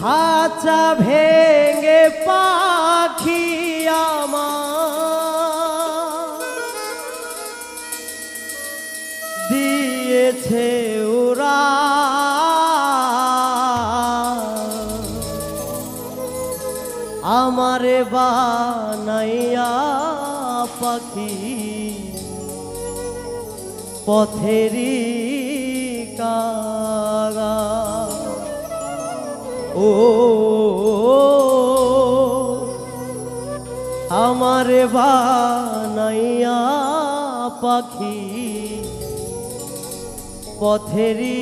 খাঁচা ভেঙে পাখি আমার। দিয়েছে ওরা। আমারে বানাইয়া পাখি পথেরি কাগা ও আমারে বানাইয়া পাখি পথেরি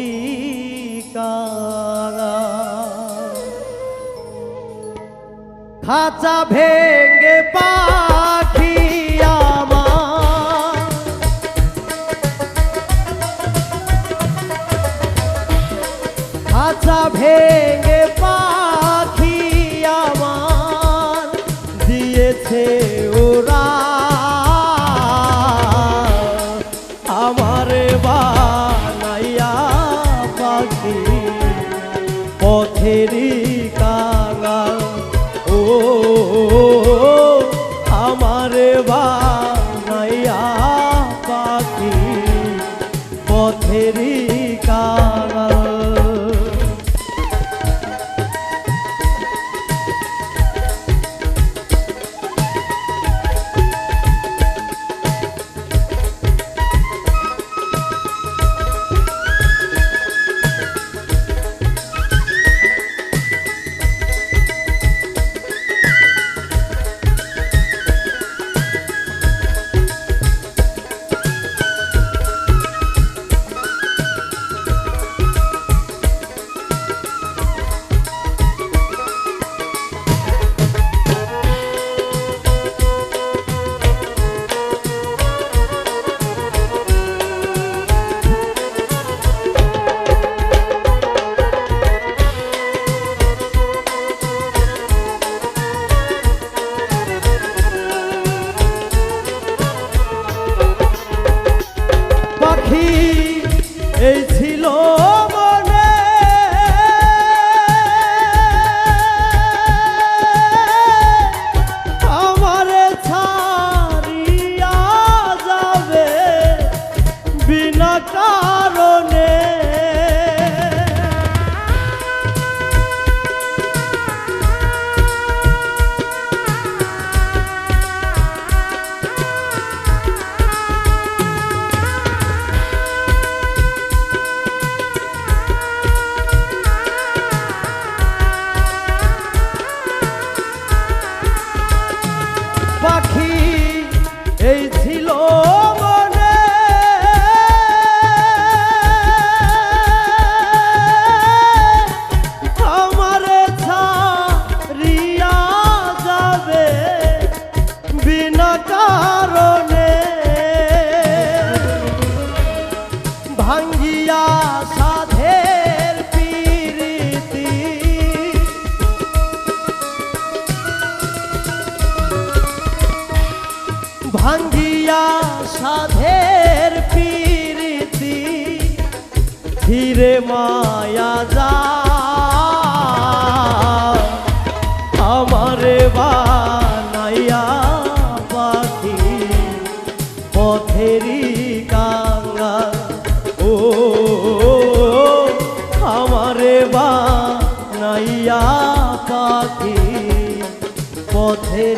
খাঁচা ভেঙে পাখি খাঁচা ভেঙে পাখি আমার দিয়েছে ওরা। ভাঙ্গিয়া সাধের পিরিতি ধীরে মায়া যা আমারে বানাইয়া পাখি পথেরি কাঙ্গা। ও, আমারে বানাইয়া পাখি, পথেরি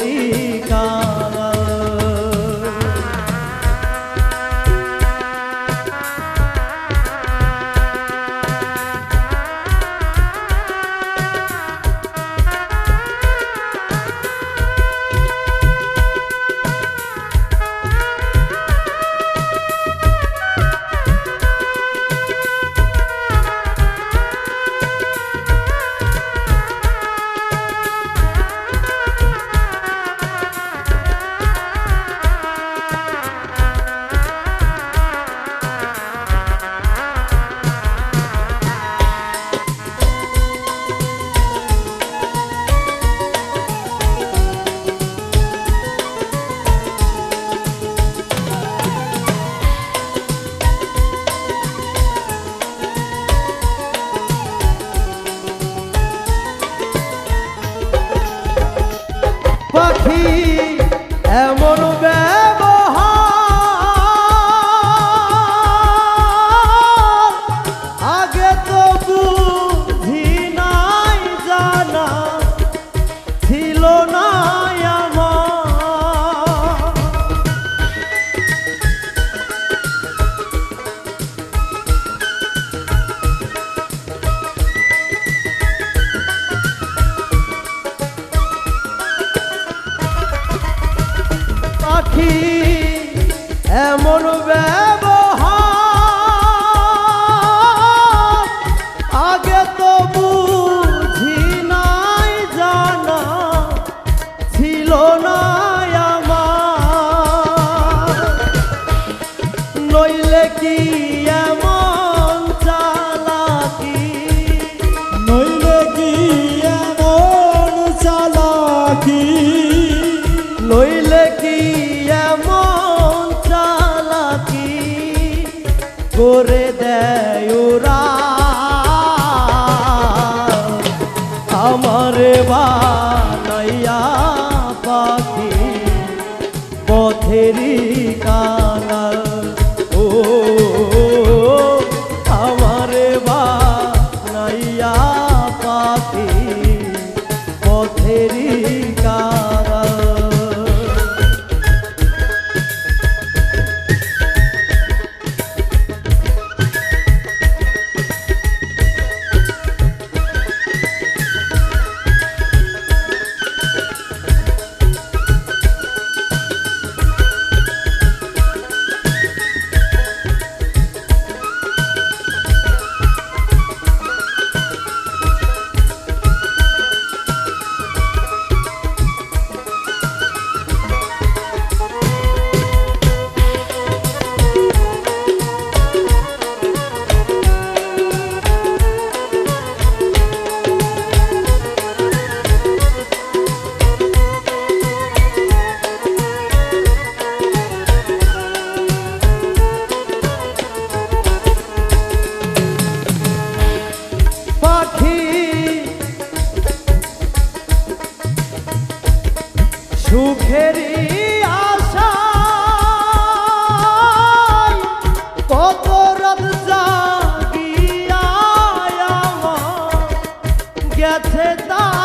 গেছে তা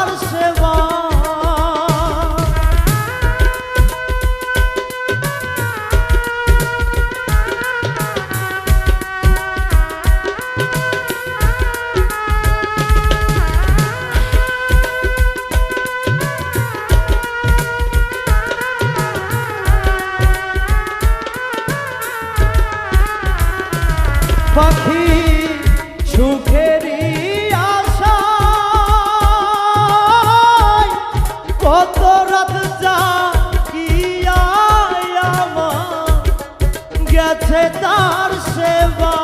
আছে তার সেবা।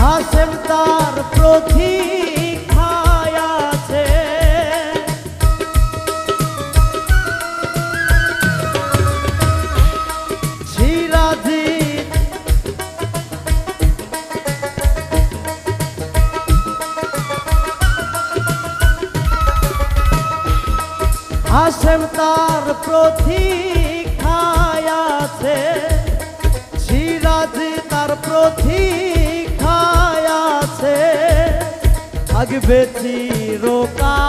হাসেম তার প্রতীক্ষায় আছে। হাসেম তার থাকবে চিরকাল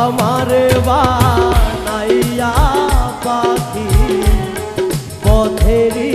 আমার বানাইয়া পাখি পথেরি